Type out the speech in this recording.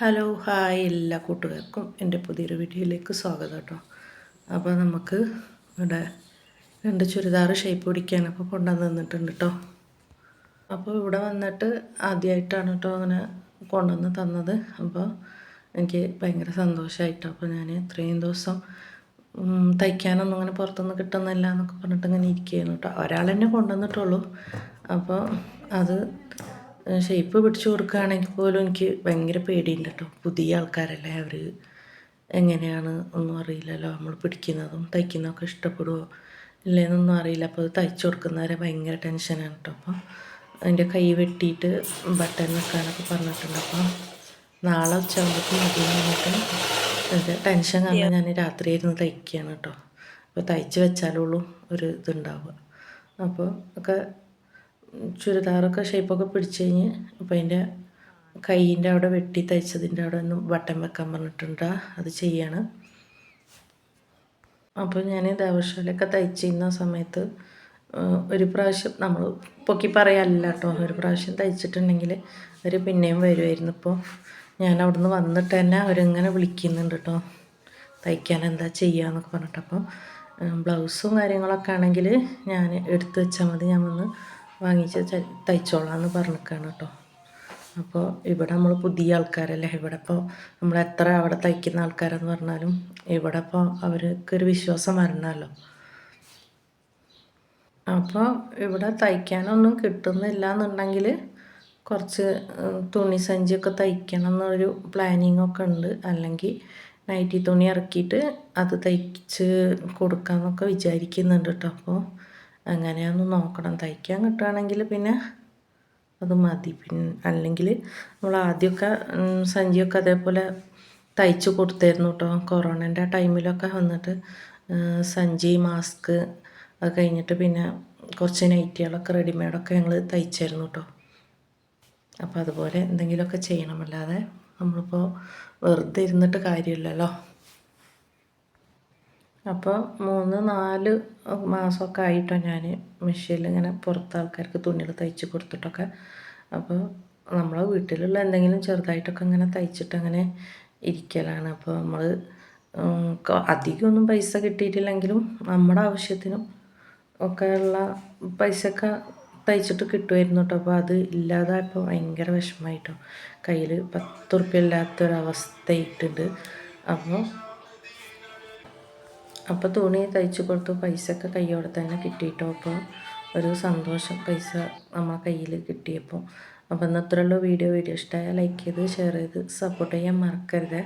Hello hi എല്ലാ കൂട്ടുകാർക്കും എന്റെ പുതിയൊരു വീഡിയോയിലേക്ക് സ്വാഗതം കേട്ടോ. അപ്പോൾ നമുക്ക് ഇവിടെ രണ്ട് ചുരിദാർ ഷേപ്പ് പിടിക്കാനൊക്കെ കൊണ്ടുവന്ന് തന്നിട്ടുണ്ട് കേട്ടോ. അപ്പോൾ ഇവിടെ വന്നിട്ട് ആദ്യമായിട്ടാണ് കേട്ടോ അങ്ങനെ കൊണ്ടുവന്ന് തന്നത്. അപ്പോൾ എനിക്ക് ഭയങ്കര സന്തോഷമായിട്ടോ. അപ്പോൾ ഞാൻ ഇത്രയും ദിവസം തയ്ക്കാനൊന്നും അങ്ങനെ പുറത്തുനിന്ന് കിട്ടുന്നില്ല എന്നൊക്കെ പറഞ്ഞിട്ട് ഇങ്ങനെ ഇരിക്കുകയാണ് കേട്ടോ. ഒരാൾ തന്നെ കൊണ്ടുവന്നിട്ടുള്ളൂ. അപ്പോൾ അത് ഷേപ്പ് പിടിച്ചു കൊടുക്കുകയാണെങ്കിൽ പോലും എനിക്ക് ഭയങ്കര പേടിയുണ്ട് കേട്ടോ. പുതിയ ആൾക്കാരല്ലേ അവർ എങ്ങനെയാണ് ഒന്നും അറിയില്ലല്ലോ. നമ്മൾ പിടിക്കുന്നതും തയ്ക്കുന്നതൊക്കെ ഇഷ്ടപ്പെടുമോ ഇല്ലേന്നൊന്നും അറിയില്ല. അപ്പോൾ അത് തയ്ച്ചു കൊടുക്കുന്നവരെ ഭയങ്കര ടെൻഷനാണ് കേട്ടോ. അപ്പോൾ അതിന്റെ കൈ വെട്ടിയിട്ട് ബട്ടൺ വെക്കാനൊക്കെ പറഞ്ഞിട്ടുണ്ട്. അപ്പോൾ നാളെ ഉച്ചയാകുമ്പോഴേക്കും മതി വന്നിട്ട് ഇത് ടെൻഷൻ കാരണം ഞാൻ രാത്രി ഇരുന്ന് തയ്ക്കുകയാണ് കേട്ടോ. അപ്പോൾ തയ്ച്ച് വെച്ചാലുള്ളൂ ഒരു ഇതുണ്ടാവുക. അപ്പോൾ ഒക്കെ ചുരിദാറൊക്കെ ഷേപ്പൊക്കെ പിടിച്ച് കഴിഞ്ഞ് അപ്പോൾ അതിന്റെ കൈയിന്റെ അവിടെ വെട്ടി തയ്ച്ചതിന്റെ അവിടെ ഒന്ന് ബട്ടൺ വെക്കാൻ പറഞ്ഞിട്ടുണ്ട്. അത് ചെയ്യാണ്. അപ്പോൾ ഞാൻ ദേവശാലയൊക്കെ തയ്ച്ചിരുന്ന സമയത്ത് ഒരു പ്രാവശ്യം നമ്മൾ പൊക്കി പറയാനല്ല കേട്ടോ. ഒരു പ്രാവശ്യം തയ്ച്ചിട്ടുണ്ടെങ്കിൽ അവർ പിന്നെയും വരുമായിരുന്നു ഇപ്പോൾ ഞാൻ അവിടുന്ന് വന്നിട്ട് തന്നെ അവരിങ്ങനെ വിളിക്കുന്നുണ്ട് കേട്ടോ. തയ്ക്കാൻ എന്താ ചെയ്യാന്നൊക്കെ പറഞ്ഞിട്ട്. അപ്പോൾ ബ്ലൗസും കാര്യങ്ങളൊക്കെ ആണെങ്കിൽ ഞാൻ എടുത്തു വെച്ചാൽ മതി. ഞാൻ വന്ന് വാങ്ങിച്ച് ച- തയ്ച്ചോളാം എന്ന് പറഞ്ഞിരിക്കുകയാണ് കേട്ടോ. അപ്പോൾ ഇവിടെ നമ്മൾ പുതിയ ആൾക്കാരല്ലേ ഇവിടെ ഇപ്പോൾ നമ്മൾ എത്ര അവിടെ തയ്ക്കുന്ന ആൾക്കാരെന്ന് പറഞ്ഞാലും ഇവിടെ ഇപ്പോൾ അവർക്ക് ഒരു വിശ്വാസം വരണമല്ലോ. അപ്പോൾ ഇവിടെ തയ്ക്കാനൊന്നും കിട്ടുന്നില്ല എന്നുണ്ടെങ്കിൽ കുറച്ച് തുണി സഞ്ചിയൊക്കെ തയ്ക്കണം എന്നൊരു പ്ലാനിങ് ഒക്കെ ഉണ്ട്. അല്ലെങ്കിൽ നൈറ്റി തുണി ഇറക്കിയിട്ട് അത് തയ്ച്ച് കൊടുക്കാമെന്നൊക്കെ വിചാരിക്കുന്നുണ്ട് കേട്ടോ. അപ്പോൾ അങ്ങനെയൊന്ന് നോക്കണം. തയ്ക്കാൻ കിട്ടുകയാണെങ്കിൽ പിന്നെ അത് മതി. പിന്നെ അല്ലെങ്കിൽ നമ്മൾ ആദ്യമൊക്കെ സഞ്ചിയൊക്കെ അതേപോലെ തയ്ച്ച് കൊടുത്തായിരുന്നു കേട്ടോ. കൊറോണന്റെ ടൈമിലൊക്കെ വന്നിട്ട് സഞ്ചി മാസ്ക് അത് കഴിഞ്ഞിട്ട് പിന്നെ കുറച്ച് നൈറ്റികളൊക്കെ റെഡിമെയ്ഡൊക്കെ ഞങ്ങൾ തയ്ച്ചായിരുന്നു കേട്ടോ. അപ്പോൾ അതുപോലെ എന്തെങ്കിലുമൊക്കെ ചെയ്യണമല്ലാതെ നമ്മളിപ്പോൾ വെറുതെ ഇരുന്നിട്ട് കാര്യമില്ലല്ലോ. അപ്പോൾ മൂന്ന് നാല് മാസമൊക്കെ ആയിട്ടോ ഞാൻ മെഷീനിൽ ഇങ്ങനെ പുറത്ത് ആൾക്കാർക്ക് തുണികൾ തയ്ച്ച് കൊടുത്തിട്ടൊക്കെ. അപ്പോൾ നമ്മളെ വീട്ടിലുള്ള എന്തെങ്കിലും ചെറുതായിട്ടൊക്കെ ഇങ്ങനെ തയ്ച്ചിട്ട് അങ്ങനെ ഇരിക്കലാണ് അപ്പോൾ നമ്മൾ അധികം ഒന്നും പൈസ കിട്ടിയിട്ടില്ലെങ്കിലും നമ്മുടെ ആവശ്യത്തിനും ഒക്കെ ഉള്ള പൈസയൊക്കെ തയ്ച്ചിട്ട് കിട്ടുമായിരുന്നു കേട്ടോ അപ്പോൾ അത് ഇല്ലാതായപ്പോൾ ഭയങ്കര വിഷമമായിട്ടോ. കയ്യിൽ പത്ത് ഉറുപ്പ്യ ഇല്ലാത്തൊരവസ്ഥയായിട്ടുണ്ട് അപ്പോൾ അപ്പോൾ തുണി തയ്ച്ച് കൊടുത്തു. പൈസ ഒക്കെ കയ്യോടെ തന്നെ കിട്ടിയിട്ടോ. അപ്പോൾ ഒരു സന്തോഷം പൈസ നമ്മളെ കയ്യിൽ കിട്ടിയപ്പോൾ അപ്പോൾ ഇന്നത്രയുള്ള വീഡിയോ വീഡിയോ ഇഷ്ടമായാൽ ലൈക്ക് ചെയ്ത് ഷെയർ ചെയ്ത് സപ്പോർട്ട് ചെയ്യാൻ മറക്കരുതേ.